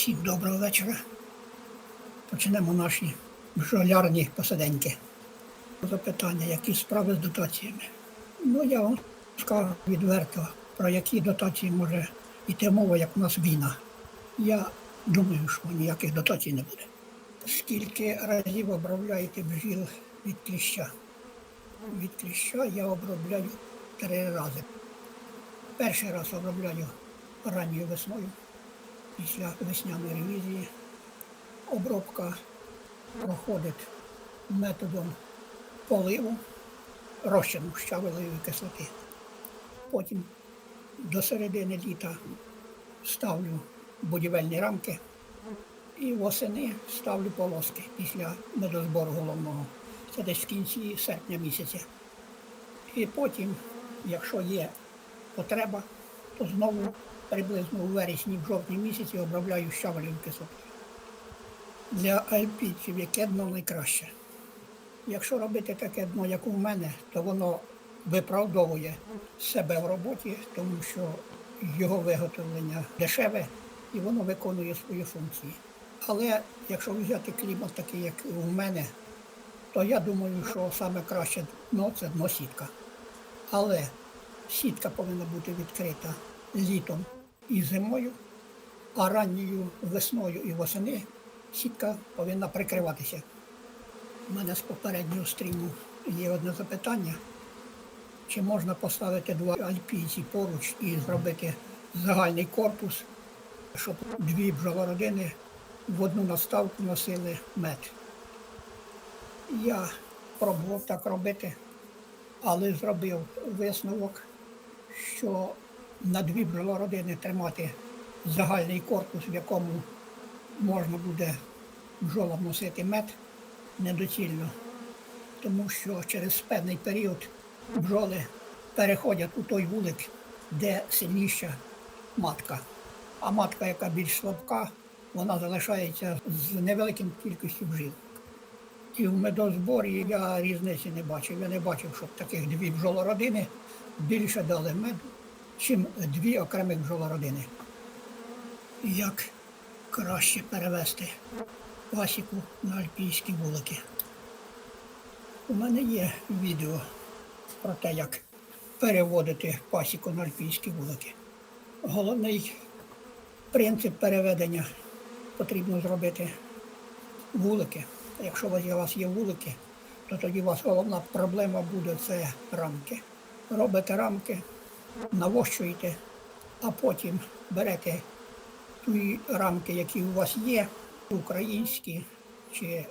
Всім доброго вечора. Почнемо наші бджолярні посиденьки. Запитання, які справи з дотаціями. Ну, я вам скажу відверто, про які дотації може йти мова, як у нас війна. Я думаю, що ніяких дотацій не буде. Скільки разів обробляєте бджіл від кліща? Від кліща я обробляю три рази. Перший раз обробляю ранньою весною після весняної ревізії. Обробка проходить методом поливу розчину щавелевої кислоти. Потім до середини літа ставлю будівельні рамки і восени ставлю полоски після медозбору головного. Це десь в кінці серпня місяця. І потім, якщо є потреба, знову приблизно у вересні, в жовтні місяці обробляю щавелевою кислотою. Для альпійців яке дно найкраще. Якщо робити таке дно, як у мене, то воно виправдовує себе в роботі, тому що його виготовлення дешеве і воно виконує свої функції. Але якщо взяти клімат такий, як у мене, то я думаю, що саме краще дно це дно сітка. Але сітка повинна бути відкрита літом і зимою, а ранньою весною і восени сітка повинна прикриватися. У мене з попереднього стріму є одне запитання. Чи можна поставити два альпійці поруч і зробити загальний корпус, щоб дві бджолородини в одну наставку носили мед? Я пробував так робити, але зробив висновок, що на дві бджолородини тримати загальний корпус, в якому можна буде бджолам носити мед, недоцільно, тому що через певний період бджоли переходять у той вулик, де сильніша матка. А матка, яка більш слабка, вона залишається з невеликим кількістю бджіл. І в медозборі я різниці не бачив. Я не бачив, щоб таких дві бджолородини більше дали меду, чим дві окремих бджолородини. Як краще перевести пасіку на альпійські вулики? У мене є відео про те, як переводити пасіку на альпійські вулики. Головний принцип переведення потрібно зробити вулики. Якщо у вас є- у вас є вулики, то тоді у вас головна проблема буде це рамки. Робите рамки, навощуєте, а потім берете ті рамки, які у вас є, українські чи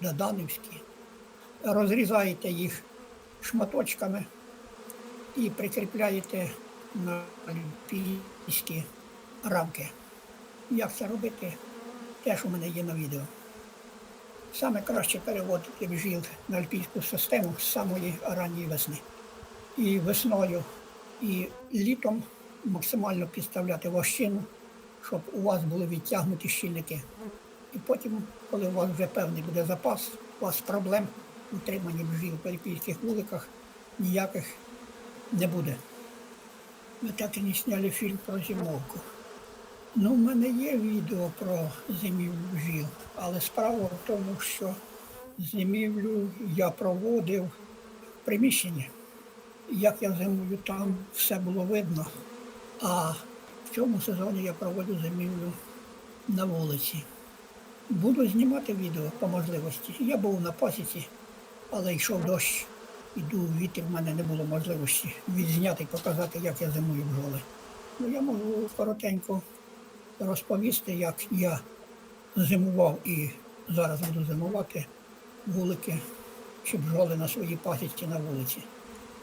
доданівські, розрізаєте їх шматочками і прикріпляєте на олімпійські рамки. Як це робити, теж у мене є на відео. Саме краще переводити бджіл на альпійську систему з самої ранньої весни. І весною, і літом максимально підставляти вощину, щоб у вас були відтягнуті щільники. І потім, коли у вас вже певний буде запас, у вас проблем в утриманні бджіл в альпійських вуликах ніяких не буде. Ми так і не зняли фільм про зимовку. Ну, в мене є відео про зимівлю бджіл, але справа в тому, що зимівлю я проводив в приміщенні. Як я зимую там, все було видно. А в цьому сезоні я проводжу зимівлю на вулиці. Буду знімати відео по можливості. Я був на пасіці, але йшов дощ, іду вітер, в мене не було можливості відзняти і показати, як я зимую бджоли. Ну, я можу коротенько розповісти, як я зимував і зараз буду зимувати вулики чи бджоли на своїй пасіці на вулиці.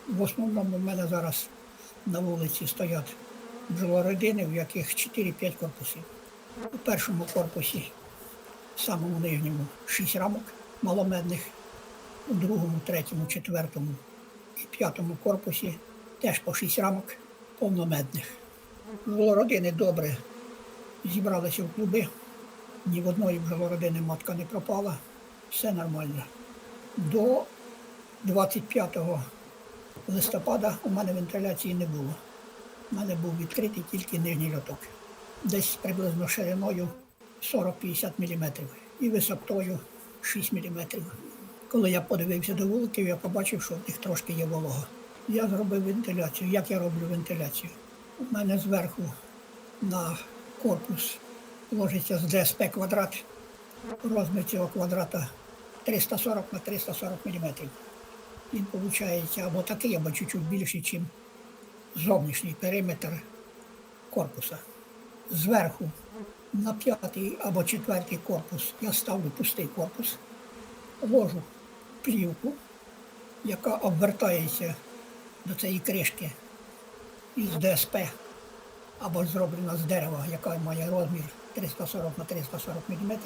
В основному в мене зараз на вулиці стоять бджолородини, в яких 4-5 корпусів. У першому корпусі, самому нижньому, 6 рамок маломедних, у другому, третьому, четвертому і п'ятому корпусі теж по 6 рамок повномедних. Бджолородини добре зібралися в клуби, ні в одної бджолородини матка не пропала, все нормально. До 25 листопада у мене вентиляції не було. У мене був відкритий тільки нижній льоток. десь приблизно шириною 40-50 мм і висотою 6 мм. Коли я подивився до вуликів, я побачив, що в них трошки є волога. Я зробив вентиляцію. Як я роблю вентиляцію? У мене зверху на корпус ложиться з ДСП квадрат. Розмір цього квадрата 340 на 340 мм. Він виходить або такий, або чуть-чуть більший, ніж зовнішній периметр корпуса. Зверху на п'ятий або четвертий корпус я ставлю пустий корпус, ложу плівку, яка обвертається до цієї кришки із ДСП або зроблена з дерева, яка має розмір 340 на 340 мм.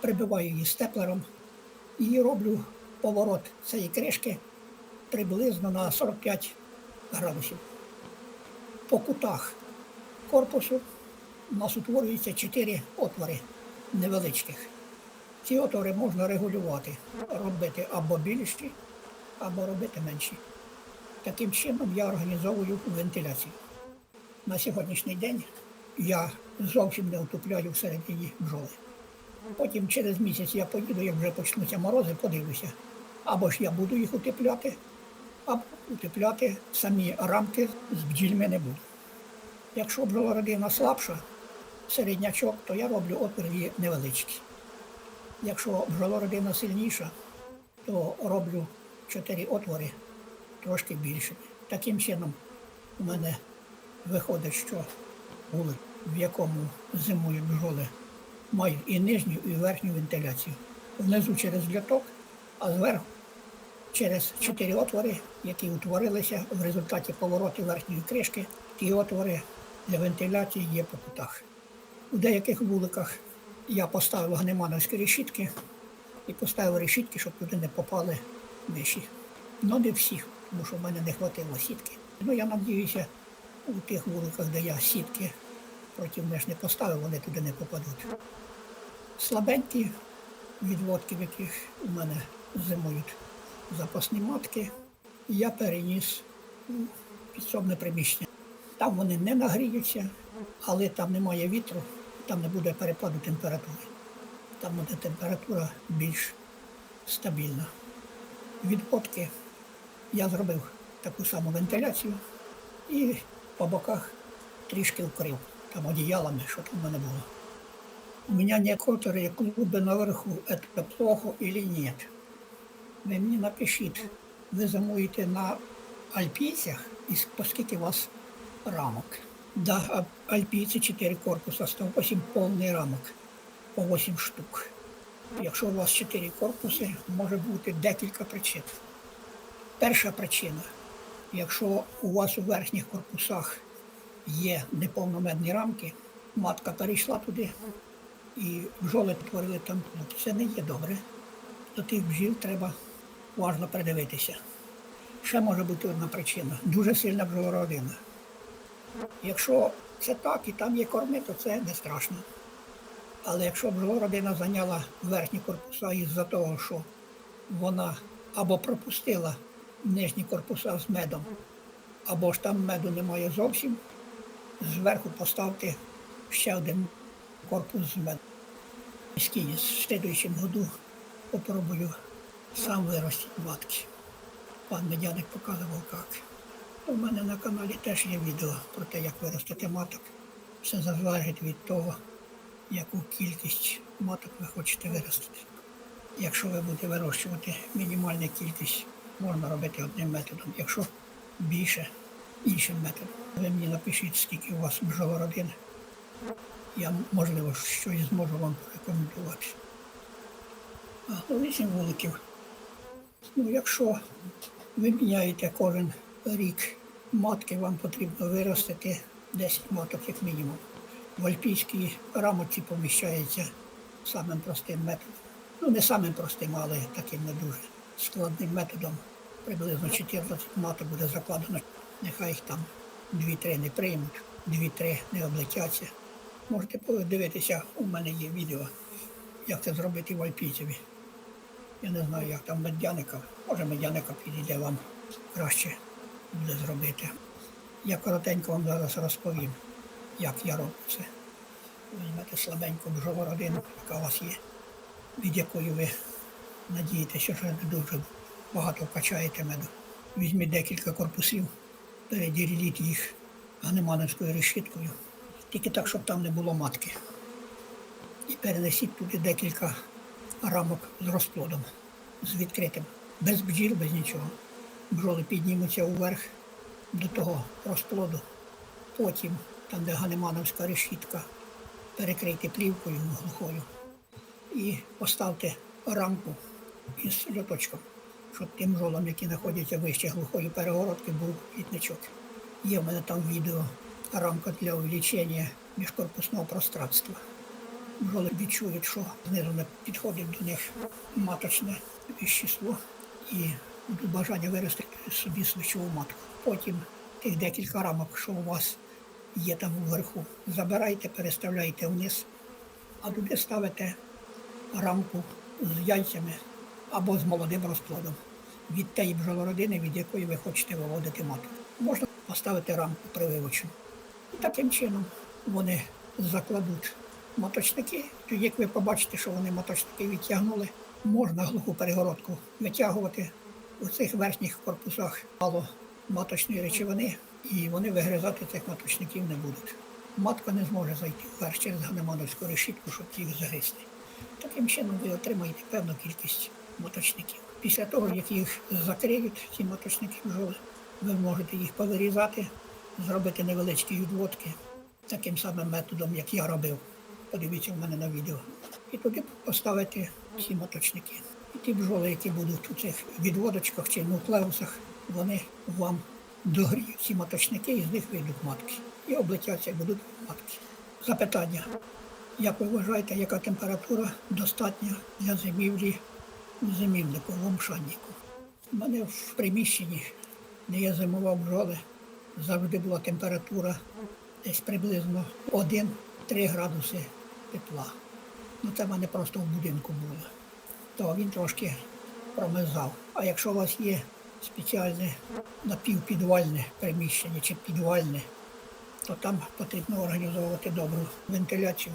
Прибиваю її степлером і роблю поворот цієї кришки приблизно на 45 градусів. По кутах корпусу у нас утворюється 4 отвори невеличких. Ці отвори можна регулювати, робити або більші, або робити менші. Таким чином я організовую вентиляцію. На сьогоднішній день я зовсім не утупляю всередині бджоли. Потім через місяць я поїду, як вже почнуться морози, подивлюся. Або ж я буду їх утепляти, або утепляти самі рамки з бджільми не буду. Якщо бджолородина слабша, середнячок, то я роблю отвір її невеличкий. Якщо бджолородина сильніша, то роблю чотири отвори трошки більшими. Таким чином у мене виходить, що вулик, в якому зимують бджоли, мають і нижню, і верхню вентиляцію. Внизу через льоток, а зверху через чотири отвори, які утворилися в результаті повороту верхньої кришки. Ті отвори для вентиляції є по кутах. У деяких вуликах я поставив гнемановські решітки і поставив решітки, щоб туди не попали миші. Ну не всіх, тому що в мене не хватило сітки. Ну я надіюся, у тих вуликах, де я сітки проти миш не поставив, вони туди не попадуть. Слабенькі відводки, в яких у мене зимують запасні матки, я переніс у підсобне приміщення. Там вони не нагріються, але там немає вітру, там не буде перепаду температури. Там буде температура більш стабільна. Відводки я зробив таку саму вентиляцію і по боках трішки вкрив там одіялами, що там в мене було. У меня некоторые клубы наверху, это плохо или нет? Ви мені напишіть, ви замуєте на альпійцях і с- скільки у вас рамок? Да, альпійці 4 корпуса, 108 повний рамок, по 8 штук. Якщо у вас 4 корпуси, може бути декілька причин. Перша причина, якщо у вас у верхніх корпусах є неповномедні рамки, матка перейшла туди і бджоли творили там клуб. Це не є добре. До тих бджіл треба уважно придивитися. Ще може бути одна причина дуже сильна бджолородина. Якщо це так і там є корми, то це не страшно. Але якщо бджолородина зайняла верхні корпуса із-за того, що вона або пропустила нижні корпуса з медом, або ж там меду немає зовсім, зверху поставте ще один корпус з медом. Скині в следующем году попробую сам виростити матки. Пан Медяник показував як. У мене на каналі теж є відео про те, як виростити маток. Все залежить від того, яку кількість маток ви хочете виростити. Якщо ви будете вирощувати мінімальну кількість, можна робити одним методом. Якщо більше іншим методом. Ви мені напишіть, скільки у вас бджолородин. Я, можливо, щось зможу вам порекомендувати. А, ну, вісім вуликів. Ну, якщо ви міняєте кожен рік матки, вам потрібно виростити 10 маток як мінімум. В альпійській рамочці поміщається самим простим методом. Ну, не самим простим, але таким не дуже складним методом. Приблизно 14 маток буде закладено. Нехай їх там 2-3 не приймуть, 2-3 не облетяться. Можете подивитися, у мене є відео, як це зробити в Альпійцеві. Я не знаю, як там медяника. Може медяника підійде вам краще буде зробити. Я коротенько вам зараз розповім, як я роблю це. візьмете слабеньку бджолу родину, яка у вас є, від якої ви надієтеся, що не дуже багато вкачаєте меду. Візьміть декілька корпусів, переділіть їх ганемановською решіткою, тільки так, щоб там не було матки. І перенесіть туди декілька рамок з розплодом, з відкритим, без бджіл, без нічого. Бджоли піднімуться уверх до того розплоду. Потім, там, де ганемановська решітка, перекрийте плівкою глухою і поставте рамку із льоточком, щоб тим бджолам, які знаходяться вище глухої перегородки, був квітничок. Є в мене там відео рамка для увеличення міжкорпусного пространства. Бджоли відчують, що знизу підходить до них маточне віщество і будуть бажання вирости собі свічову матку. Потім тих декілька рамок, що у вас є там вверху, забирайте, переставляйте вниз, а туди ставите рамку з яйцями або з молодим розплодом від тієї бджолородини, від якої ви хочете виводити матку. Можна поставити рамку прививочну. Таким чином вони закладуть моточники. Як ви побачите, що вони моточники відтягнули, можна глуху перегородку витягувати. У цих верхніх корпусах мало маточної речовини, і вони вигризати цих маточників не будуть. Матка не зможе зайти вверх через ганемановську решітку, щоб їх загризти. Таким чином ви отримаєте певну кількість моточників. Після того, як їх закриють, ці моточники бджоли, ви можете їх повирізати, зробити невеличкі відводки таким самим методом, як я робив. Подивіться в мене на відео. І туди поставити ці моточники. І ті бджоли, які будуть у цих відводочках чи нуклеусах, вони вам догріють ці моточники, і з них вийдуть матки. І облетяться, і будуть матки. Запитання. Як ви вважаєте, яка температура достатня для зимівлі зимівнику, в омшаннику? У мене в приміщенні, де я зимував бджоли, завжди була температура десь приблизно 1-3 градуси тепла. Ну це в мене просто в будинку було. То він трошки промерзав. А якщо у вас є спеціальне напівпідвальне приміщення чи підвальне, то там потрібно організовувати добру вентиляцію,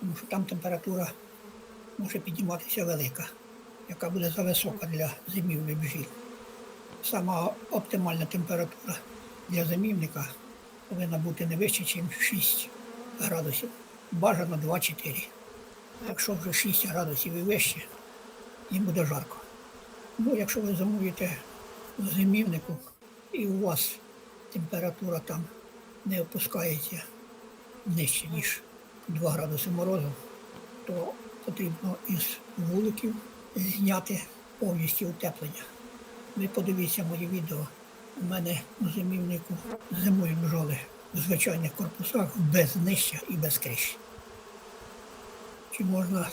тому що там температура може підніматися велика, яка буде зависока для зимівлі бджіл. Сама оптимальна температура для зимівника повинна бути не вище, ніж 6 градусів. Бажано 2-4. Якщо вже 6 градусів і вище, їм буде жарко. Ну, якщо ви замовите в зимівнику і у вас температура там не опускається нижче, ніж 2 градуси морозу, то потрібно із вуликів зняти повністю утеплення. Ви подивіться моє відео. У мене у зимівнику зимують бджоли в звичайних корпусах без нижчя і без криші. Чи можна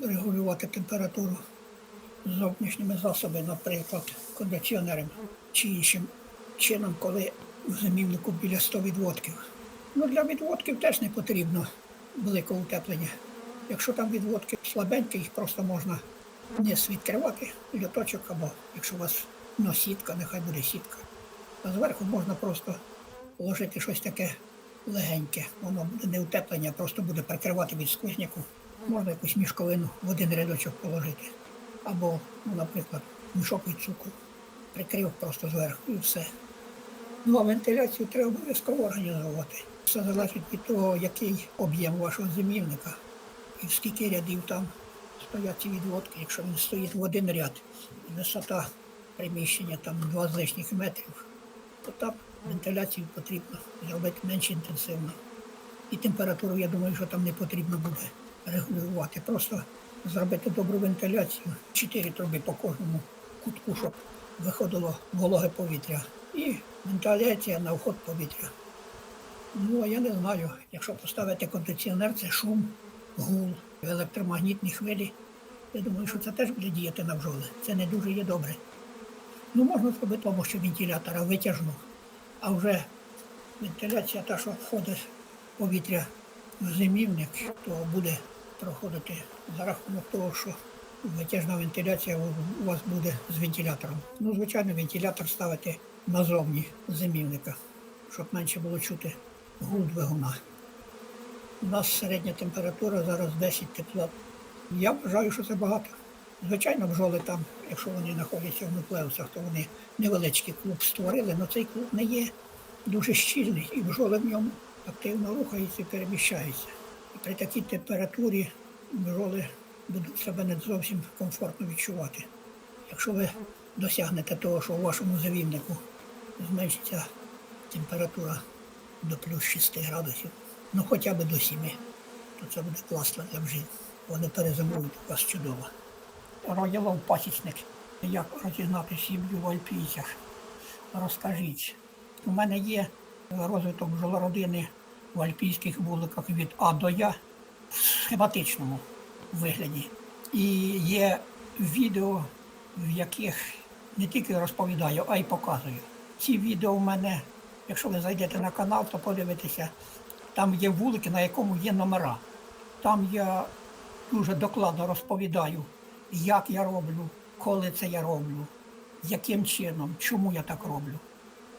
регулювати температуру зовнішніми засобами, наприклад, кондиціонером чи іншим чином, коли в зимівнику біля 100 відводків? Ну, для відводків теж не потрібно великого утеплення. Якщо там відводки слабенькі, їх просто можна низ відкривати, льоточок, або якщо у вас ну, нехай буде сітка. А зверху можна просто положити щось таке легеньке. Воно буде не утеплення, просто буде прикривати від сквозняку. Можна якусь мішковину в один рядочок положити. Або, ну, наприклад, мішок від цукру. Прикрив просто зверху і все. Ну а вентиляцію треба обов'язково організовувати. Все залежить від того, який об'єм вашого зимівника і скільки рядів там стоять ці відводки. Якщо він стоїть в один ряд, висота приміщення там 2 з лишніх метрів, то там вентиляцію потрібно зробити менш інтенсивно. І температуру, я думаю, що там не потрібно буде регулювати. Просто зробити добру вентиляцію, чотири труби по кожному кутку, щоб виходило вологе повітря. І вентиляція на вход повітря. Ну, а я не знаю, якщо поставити кондиціонер, це шум, гул, електромагнітні хвилі. Я думаю, що це теж буде діяти на бджоли. Це не дуже є добре. Ну, можна зробити помощі вентилятора витяжну, а вже вентиляція та, що входить повітря в зимівник, то буде проходити за рахунок того, що витяжна вентиляція у- вас буде з вентилятором. Ну, звичайно, вентилятор ставити назовні зимівника, щоб менше було чути гул двигуна. У нас середня температура зараз 10 тепла. Я вважаю, що це багато. Звичайно, бджоли там, якщо вони знаходяться в нуклеусах, то вони невеличкий клуб створили, але цей клуб не є дуже щільний, і бджоли в ньому активно рухаються і переміщаються. І при такій температурі бджоли будуть себе не зовсім комфортно відчувати. Якщо ви досягнете того, що у вашому завівнику зменшиться температура до плюс 6 градусів, ну хоча б до 7, то це буде класно для бджіл. Вони перезимують вас чудово. Роялов пасічник. Як розігнати сім'ю в альпійцях? Розкажіть. У мене є розвиток бджолородини в альпійських вуликах від А до Я в схематичному вигляді. І є відео, в яких не тільки розповідаю, а й показую. Ці відео в мене, якщо ви зайдете на канал, то подивитеся, там є вулики, на якому є номера. Там я дуже докладно розповідаю, як я роблю, коли це я роблю, яким чином, чому я так роблю.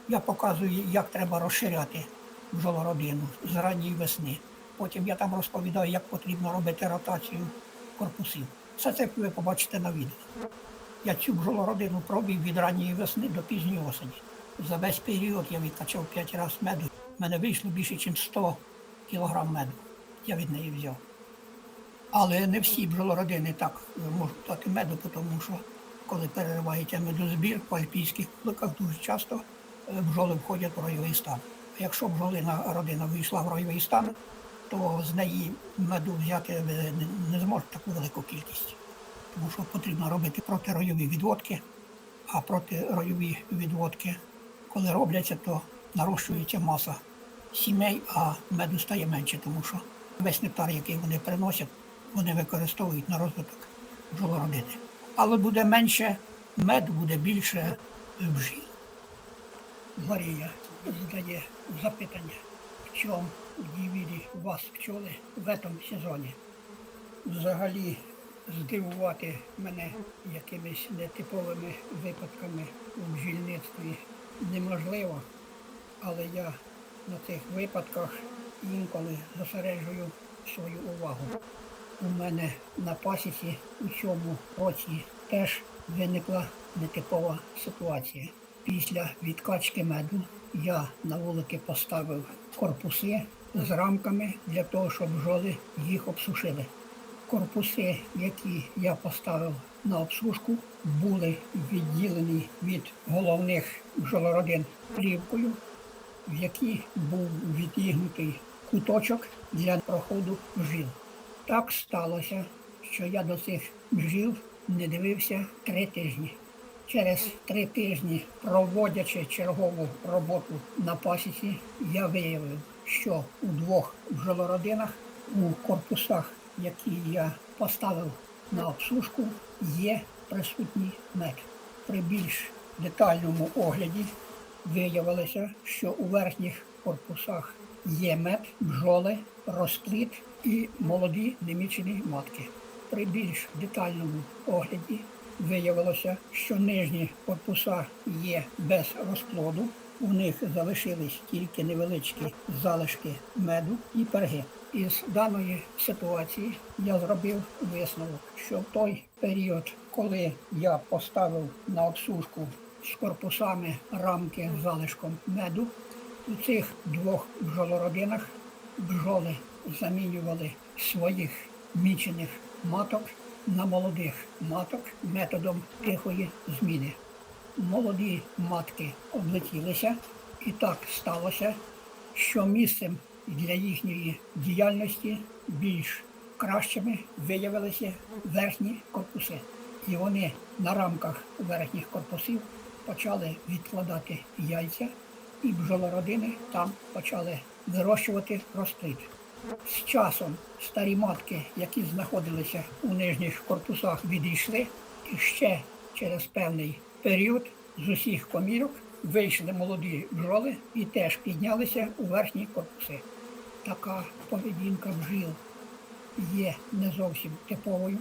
Я показую, як треба розширяти бджолородину з ранньої весни. Потім я там розповідаю, як потрібно робити ротацію корпусів. Все це ви побачите на відео. Я цю бджолородину пробив від ранньої весни до пізньої осені. За весь період я відкачав 5 разів меду. У мене вийшло більше, ніж 100 кг меду. Я від неї взяв. Але не всі бджолородини так можуть дати меду, тому що коли переривається медозбір по альпійських вуликах, дуже часто е, бджоли входять в ройовий стан. А якщо бджолина родина вийшла в ройовий стан, то з неї меду взяти не, не зможете таку велику кількість. Тому що потрібно робити протиройові відводки, а протиройові відводки, коли робляться, то нарощується маса сімей, а меду стає менше, тому що весь нектар, який вони приносять, вони використовують на розвиток бджолородини. Але буде менше меду, буде більше бджіл. Марія задає запитання, в чому удивили вас пчоли в цьому сезоні. Взагалі здивувати мене якимись нетиповими випадками у бджільництві неможливо, але я на цих випадках інколи зосереджую свою увагу. У мене на пасіці у цьому році теж виникла нетипова ситуація. Після відкачки меду я на вулики поставив корпуси з рамками для того, щоб бджоли їх обсушили. Корпуси, які я поставив на обсушку, були відділені від головних бджолородин плівкою, в якій був відігнутий куточок для проходу бджіл. Так сталося, що я до цих бджіл не дивився три тижні. Через три тижні, проводячи чергову роботу на пасіці, я виявив, що у двох бджолородинах, у корпусах, які я поставив на обсушку, є присутній мед. При більш детальному огляді виявилося, що у верхніх корпусах є мед, бджоли, розплід і молоді немічені матки. При більш детальному огляді виявилося, що нижні корпуса є без розплоду. У них залишились тільки невеличкі залишки меду і перги. Із даної ситуації я зробив висновок, що в той період, коли я поставив на обсушку з корпусами рамки з залишком меду, у цих двох бджолородинах бджоли замінювали своїх мічених маток на молодих маток методом тихої зміни. Молоді матки облетілися, і так сталося, що місцем для їхньої діяльності більш кращими виявилися верхні корпуси. І вони на рамках верхніх корпусів почали відкладати яйця, і бджолородини там почали вирощувати розплід. З часом старі матки, які знаходилися у нижніх корпусах, відійшли, і ще через певний період з усіх комірок вийшли молоді бджоли і теж піднялися у верхні корпуси. Така поведінка бджіл є не зовсім типовою,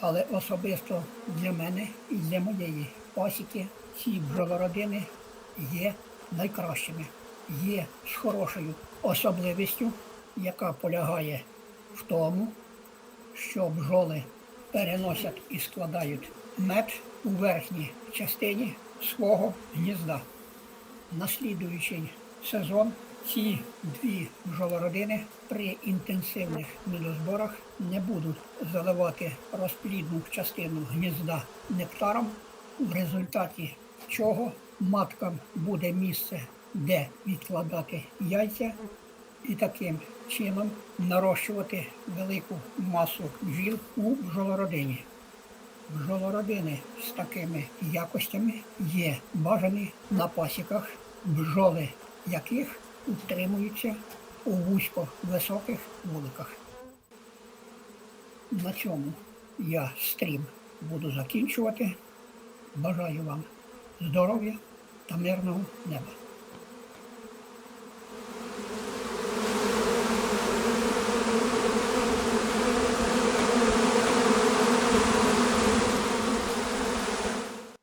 але особисто для мене і для моєї пасіки ці бджолородини є найкращими, є з хорошою особливістю яка полягає в тому, що бджоли переносять і складають мед у верхній частині свого гнізда. Наслідуючий сезон ці дві бджолородини при інтенсивних медозборах не будуть заливати розплідну частину гнізда нектаром, в результаті чого маткам буде місце, де відкладати яйця, і таким чином нарощувати велику масу бджіл у бджолородині. Бджолородини з такими якостями є бажані на пасіках, бджоли яких утримуються у вузько високих вуликах. На цьому я стрім буду закінчувати. Бажаю вам здоров'я та мирного неба.